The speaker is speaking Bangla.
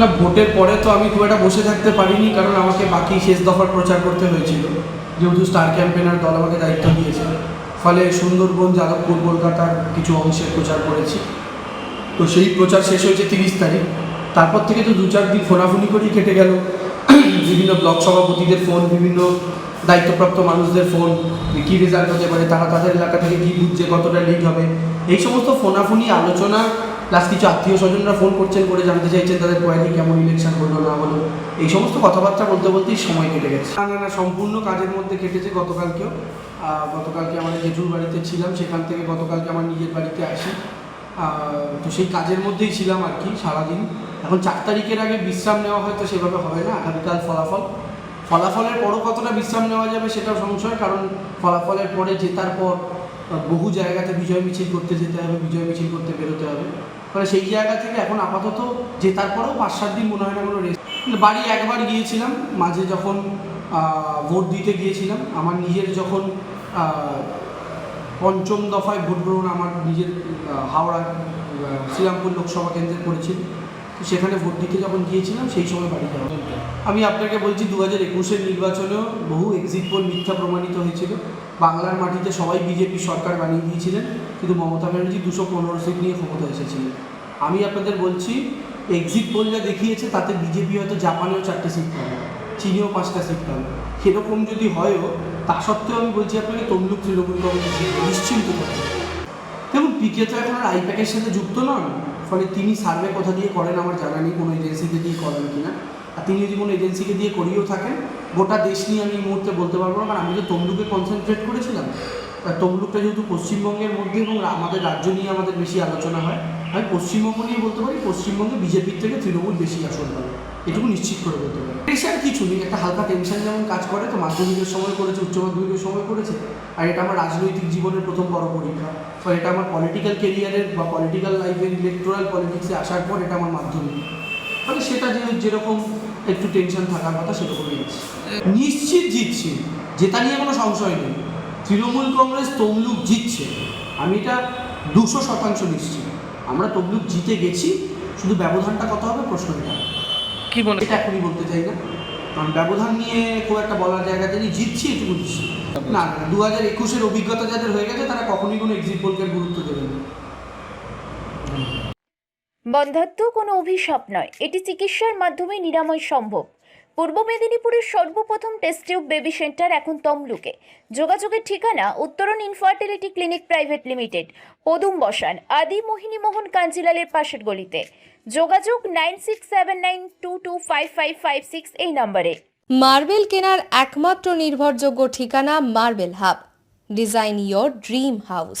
না, ভোটের পরে তো আমি খুব একটা বসে থাকতে পারিনি, কারণ আমাকে বাকি শেষ দফার প্রচার করতে হয়েছিল। যেহেতু স্টার ক্যাম্পেনার দল আমাকে দায়িত্ব দিয়েছে। ফলে সুন্দরবন, যাদবপুর, কলকাতার কিছু অংশের প্রচার করেছি। তো সেই প্রচার শেষ হয়েছে তিরিশ তারিখ। তারপর থেকে তো দু চার দিন ফোনাফুনি করেই কেটে গেল। বিভিন্ন ব্লক সভাপতিদের ফোন, বিভিন্ন দায়িত্বপ্রাপ্ত মানুষদের ফোন কী রেজাল্ট হতে পারে, তারা তাদের এলাকা থেকে কী বুঝছে, কতটা লিড হবে। এই সমস্ত ফোনাফুনি, আলোচনা প্লাস কিছু আত্মীয় স্বজনরা ফোন করছেন করে জানতে চাইছেন তাদের কোয়ারি কেমন ইলেকশন হলো, না হলো। এই সমস্ত কথাবার্তা বলতে বলতেই সময় কেটে গেছে। না না সম্পূর্ণ কাজের মধ্যে কেটেছে গতকালকেও। গতকালকে আমাদের জেঠুর বাড়িতে ছিলাম, সেখান থেকে গতকালকে আমার নিজের বাড়িতে আসি। তো সেই কাজের মধ্যেই ছিলাম আর কি সারাদিন। এখন চার তারিখের আগে বিশ্রাম নেওয়া হয়তো সেভাবে হবে না, আগামীকাল ফলাফল। ফলাফলের পরও কতটা বিশ্রাম নেওয়া যাবে সেটাও সংশয়, কারণ ফলাফলের পরে জেতার পর বহু জায়গাতে বিজয় মিছিল করতে যেতে হবে, বিজয় মিছিল করতে বেরোতে হবে। ফলে সেই জায়গা থেকে এখন আপাতত জেতার পরেও পাঁচ সাত দিন মনে হয় না কোনো রেস্ট বাড়ি একবার গিয়েছিলাম, মাঝে যখন ভোট দিতে গিয়েছিলাম, আমার নিজের যখন পঞ্চম দফায় ভোট গ্রহণ আমার নিজের হাওড়া শ্রীরামপুর লোকসভা কেন্দ্রে তো সেখানে ভোট দিতে যখন গিয়েছিলাম, সেই সময় বাড়ি যাওয়া আমি আপনাকে বলছি, দু হাজার একুশের নির্বাচনেও বহু এক্সিট পোল মিথ্যা প্রমাণিত হয়েছিল। বাংলার মাটিতে সবাই বিজেপি সরকার বানিয়ে দিয়েছিলেন, কিন্তু মমতা ব্যানার্জি দুশো পনেরো সিট নিয়ে ক্ষমতা এসেছিলেন। আমি আপনাদের বলছি এক্সিট পোল যা দেখিয়েছে, তাতে বিজেপি হয়তো জাপানেও চারটে সিট পাবে, চীনেও পাঁচটা সিট পাবে। সেরকম যদি হয়ও, তা সত্ত্বেও আমি বলছি আপনাকে, তমলুক তৃণমূল কংগ্রেস নিশ্চিন্ত থাকুন দেখুন পিকে তো এখন আর আইপ্যাকের সাথে যুক্ত নন, ফলে তিনি সার্ভে কোথা দিয়ে করেন, আমার জানা নেই, কোনো এজেন্সিকে দিয়ে করেন কিনা। তিনি যদি কোনো এজেন্সিকে দিয়ে করিয়েও থাকেন, গোটা দেশ নিয়ে আমি এই মুহূর্তে বলতে পারব না, কারণ আমি তো তমলুকে কনসেন্ট্রেট করেছিলাম। আর তমলুকটা যেহেতু পশ্চিমবঙ্গের মধ্যে এবং আমাদের রাজ্য নিয়ে আমাদের বেশি আলোচনা হয়, আমি পশ্চিমবঙ্গ নিয়ে বলতে পারি, পশ্চিমবঙ্গে বিজেপির থেকে তৃণমূল বেশি আসন পাবে। এটুকু নিশ্চিত করে বলতে পারি। প্রেশার কিছু নেই, একটা হালকা টেনশন যেমন কাজ করে, তো মাধ্যমিকের সময় করেছে, উচ্চ মাধ্যমিকের সময় করেছে, আর এটা আমার রাজনৈতিক জীবনের প্রথম বড় পরীক্ষা। ফলে এটা আমার পলিটিক্যাল কেরিয়ারের বা পলিটিক্যাল লাইফের ইলেকট্রাল পলিটিক্সে আসার পর এটা আমার মাধ্যমিক। ফলে সেটা যে যেরকম একটু টেনশন থাকার কথা সেরকমই আছে। নিশ্চিত জিতছি জেতা নিয়ে কোনো সংশয় নেই। তৃণমূল কংগ্রেস তমলুক জিতছে। আমি এটা দুশো শতাংশ নিশ্চিত। আমরা তমলুক জিতে গেছি শুধু ব্যবধানটা কত হবে প্রশ্নটা কি মনে এটা এখনই বলতে চাই না। কারণ ব্যবধান নিয়ে খুব একটা বলার জায়গা নেই জিতছি এটুকু নিশ্চিত। না না দু হাজার একুশের অভিজ্ঞতা যাদের হয়ে গেছে তারা কখনই কোনো এক্সিট পোলকে গুরুত্ব দেবে না। বন্ধাত্ম কোনো অভিশাপ নয়। এটি চিকিৎসার মাধ্যমে নিরাময় সম্ভব। পূর্ব মেদিনীপুরের সর্বপ্রথম টেস্ট টিউব বেবি সেন্টার এখন তমলুকে। যোগাযোগের ঠিকানা উত্তরণ ইনফার্টিলিটি ক্লিনিক প্রাইভেট লিমিটেড পদুম বসান আদি মোহিনী মোহন কাঞ্জিলালের পাশের গলিতে। যোগাযোগ nine six seven nine two two five five five six এই নম্বরে মার্বেল কেনার একমাত্র নির্ভরযোগ্য ঠিকানা marble hub. Design your dream house.